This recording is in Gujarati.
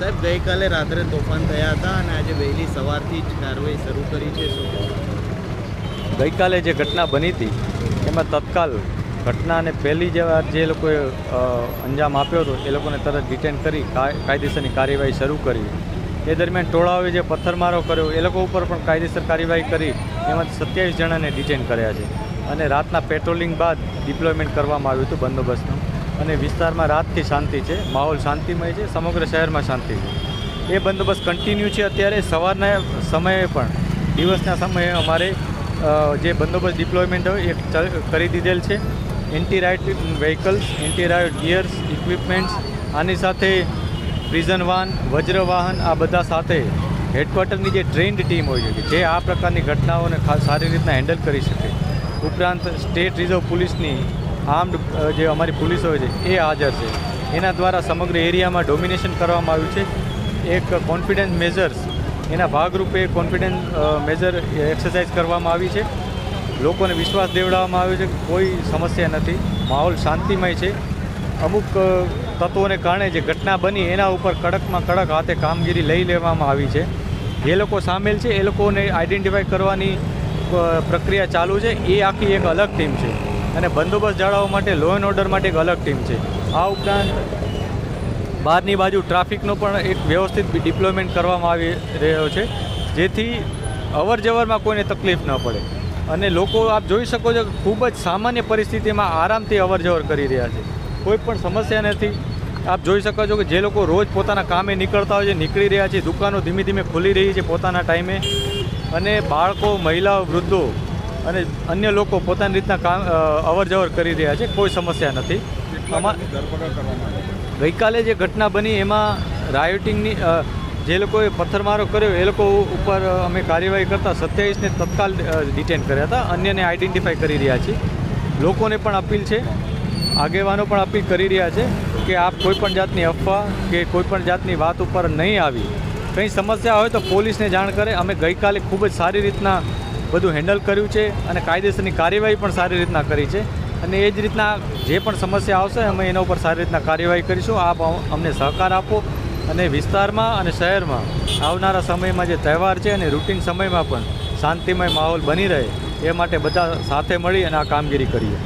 સાહેબ, ગઈકાલે રાત્રે તોફાન થયા હતા અને આજે વહેલી સવારથી જ કાર્યવાહી શરૂ કરી છે ગઈકાલે જે ઘટના બની હતી, એમાં તત્કાલ ઘટનાને પહેલી જે વાર જે લોકોએ અંજામ આપ્યો હતો, એ લોકોને તરત ડિટેન કરી કાયદેસરની કાર્યવાહી શરૂ કરી. એ દરમિયાન ટોળાઓએ જે પથ્થરમારો કર્યો, એ લોકો ઉપર પણ કાયદેસર કાર્યવાહી કરી, એમાં સત્યાવીસ જણાને ડિટેન કર્યા છે. અને રાતના પેટ્રોલિંગ બાદ ડિપ્લોયમેન્ટ કરવામાં આવ્યું હતું બંદોબસ્તનું. અને વિસ્તારમાં રાતથી શાંતિ છે, માહોલ શાંતિમય છે, સમગ્ર શહેરમાં શાંતિ છે. એ બંદોબસ્ત કન્ટિન્યુ છે અત્યારે. સવારના સમયે પણ, દિવસના સમયે અમારે જે બંદોબસ્ત ડિપ્લોયમેન્ટ હોય એ કરી દીધેલ છે. Anti riot vehicles anti riot gears equipments આની સાથે પ્રિઝન વાહન વજ્ર વાહન, આ બધા સાથે હેડક્વાર્ટરની જે ટ્રેન્ડ ટીમ હોય છે, જે આ પ્રકારની ઘટનાઓને સારી રીતના હેન્ડલ કરી શકે. ઉપરાંત સ્ટેટ રિઝર્વ પોલીસની આર્મ્ડ જે અમારી પોલીસ હોય છે, એ હાજર છે. એના દ્વારા સમગ્ર એરિયામાં ડોમિનેશન કરવામાં આવ્યું છે. એક કોન્ફિડન્સ મેઝર્સ એના ભાગરૂપે કોન્ફિડન્સ મેજર એક્સરસાઇઝ કરવામાં આવી છે. લોકોને વિશ્વાસ દેવડાવવામાં આવ્યો છે કોઈ સમસ્યા નથી. માહોલ શાંતિમય છે. અમુક તત્વોને કારણે જે ઘટના બની એના ઉપર કડકમાં કડક હાથે કામગીરી લઈ લેવામાં આવી છે. જે લોકો સામેલ છે, એ લોકોને આઈડેન્ટિફાઈ કરવાની પ્રક્રિયા ચાલુ છે. એ આખી એક અલગ ટીમ છે. અને બંદોબસ્ત જાળવવા માટે લો એન્ડ ઓર્ડર માટે એક અલગ ટીમ છે. આ ઉપરાંત બહારની બાજુ ટ્રાફિકનો પણ એક વ્યવસ્થિત ડિપ્લોયમેન્ટ કરવામાં આવી રહ્યો છે, જેથી અવર જવરમાં કોઈને તકલીફ ન પડે. અને લોકો આપ જોઈ શકો છો ખૂબ જ સામાન્ય પરિસ્થિતિમાં આરામથી અવર જવર કરી રહ્યા છે. કોઈ પણ સમસ્યા નથી. આપ જોઈ શકો છો કે જે લોકો રોજ પોતાના કામે નીકળતા હોય છે, નીકળી રહ્યા છે, દુકાનો ધીમે ધીમે ખુલી રહી છે પોતાના ટાઈમે અને બાળકો, મહિલાઓ, વૃદ્ધો અને અન્ય લોકો પોતાની રીતના કામ અવર જવર કરી રહ્યા છે, કોઈ સમસ્યા નથી. ગઈકાલે જે ઘટના બની, એમાં રાયોટિંગની જે લોકોએ પથ્થરમારો કર્યો, એ લોકો ઉપર અમે કાર્યવાહી કરતાં સત્યાવીસને તત્કાલ ડિટેન કર્યા હતા. અન્યને આઈડેન્ટિફાઈ કરી રહ્યા છીએ. લોકોને પણ અપીલ છે, આગેવાનો પણ અપીલ કરી રહ્યા છે કે આપ કોઈપણ જાતની અફવા કે કોઈપણ જાતની વાત ઉપર નહીં આવી. કંઈ સમસ્યા હોય તો પોલીસને જાણ કરે. અમે ગઈકાલે ખૂબ જ સારી રીતના બધું હેન્ડલ કર્યું છે અને કાયદેસરની કાર્યવાહી પણ સારી રીતના કરી છે. અને એ જ રીતના જે પણ સમસ્યા આવશે, અમે એના ઉપર સારી રીતના કાર્યવાહી કરીશું. આપ અમને સહકાર આપો અને વિસ્તારમાં અને શહેરમાં આવનારા સમયમાં જે તહેવાર છે અને રૂટિન સમયમાં પણ શાંતિમય માહોલ બની રહે એ માટે બધા સાથે મળી અને આ કામગીરી કરીએ.